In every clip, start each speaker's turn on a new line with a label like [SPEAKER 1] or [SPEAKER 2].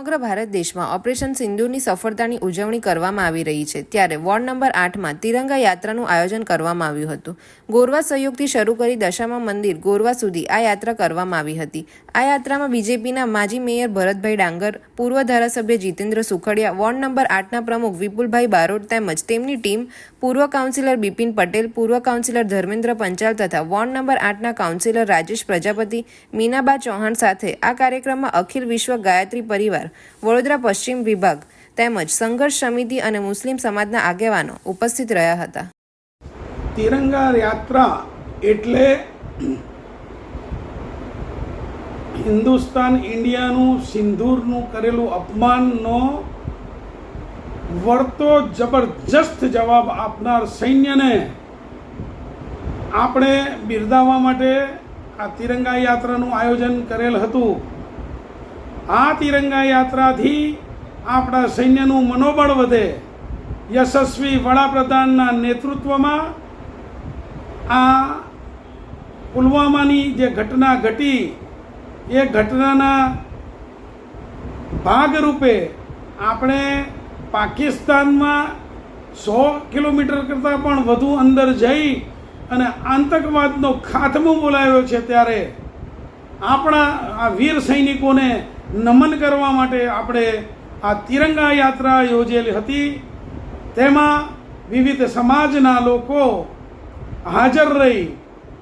[SPEAKER 1] સમગ્ર ભારત દેશમાં ઓપરેશન સિંધુની સફળતાની ઉજવણી કરવામાં આવી રહી છે. ત્યારે વોર્ડ નંબર આઠમાં તિરંગા યાત્રાનું આયોજન કરવામાં આવ્યું હતું. ગોરવા સહયોગથી શરૂ કરી દશામા મંદિર ગોરવા સુધી આ યાત્રા કરવામાં આવી હતી. આ યાત્રામાં બીજેપીના માજી મેયર ભરતભાઈ ડાંગર, પૂર્વ ધારાસભ્ય જીતેન્દ્ર સુખડિયા, વોર્ડ નંબર આઠના પ્રમુખ વિપુલભાઈ બારોટ તેમજ તેમની ટીમ, પૂર્વ કાઉન્સિલર બિપિન પટેલ, પૂર્વ કાઉન્સિલર ધર્મેન્દ્ર પંચાલ તથા વોર્ડ નંબર આઠના કાઉન્સિલર રાજેશ પ્રજાપતિ, મીનાબા ચૌહાણ સાથે આ કાર્યક્રમમાં અખિલ વિશ્વ ગાયત્રી પરિવાર વડોદરા પશ્ચિમ વિભાગ તેમજ સંઘર્ષ સમિતિ અને મુસ્લિમ સમાજના આગેવાનો ઉપસ્થિત રહ્યા હતા.
[SPEAKER 2] તિરંગા યાત્રા એટલે હિન્દુસ્તાન ઇન્ડિયાનું સિંદૂરનું કરેલું અપમાનનો વળતો જબરજસ્ત જવાબ આપનાર સૈન્યને આપણે બિરદાવવા માટે આ તિરંગા યાત્રાનું આયોજન કરેલ હતું. આ તિરંગા યાત્રાથી આપણા સૈન્યનું મનોબળ વધે. યશસ્વી વડાપ્રધાનના નેતૃત્વમાં આ પુલવામાની જે ઘટના ઘટી, એ ઘટનાના ભાગરૂપે આપણે પાકિસ્તાનમાં સો કિલોમીટર કરતાં પણ વધુ અંદર જઈ અને આતંકવાદનો ખાતમો બોલાવ્યો છે ત્યારે. આપણા આ વીર સૈનિકોને નમન કરવા માટે આપણે આ તિરંગા યાત્રા યોજેલી હતી. તેમાં વિવિધ સમાજના લોકો હાજર રહી.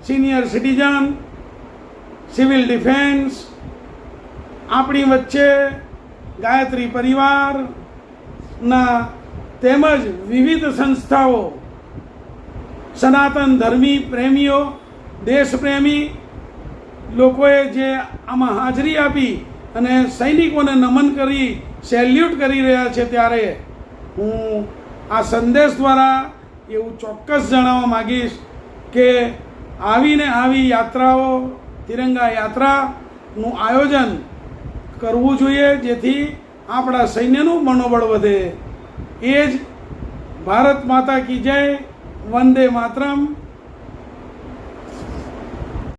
[SPEAKER 2] સિનિયર સિટીઝન સિવિલ ડિફેન્સ આપણી વચ્ચે ગાયત્રી પરિવારના તેમજ વિવિધ સંસ્થાઓ, સનાતન ધર્મી પ્રેમીઓ, દેશપ્રેમી લોકોએ જે આમાં હાજરી આપી અને સૈનિકોને નમન કરી, સેલ્યુટ કરી રહ્યા છે ત્યારે હું આ સંદેશ દ્વારા એવું ચોક્કસ જણાવવા માગીશ કે આવીને આવી યાત્રાઓ, તિરંગા યાત્રાનું આયોજન કરવું જોઈએ, જેથી આપણા સૈન્યનું મનોબળ વધે. એ જ ભારત માતા કી જય, વંદે માતરમ.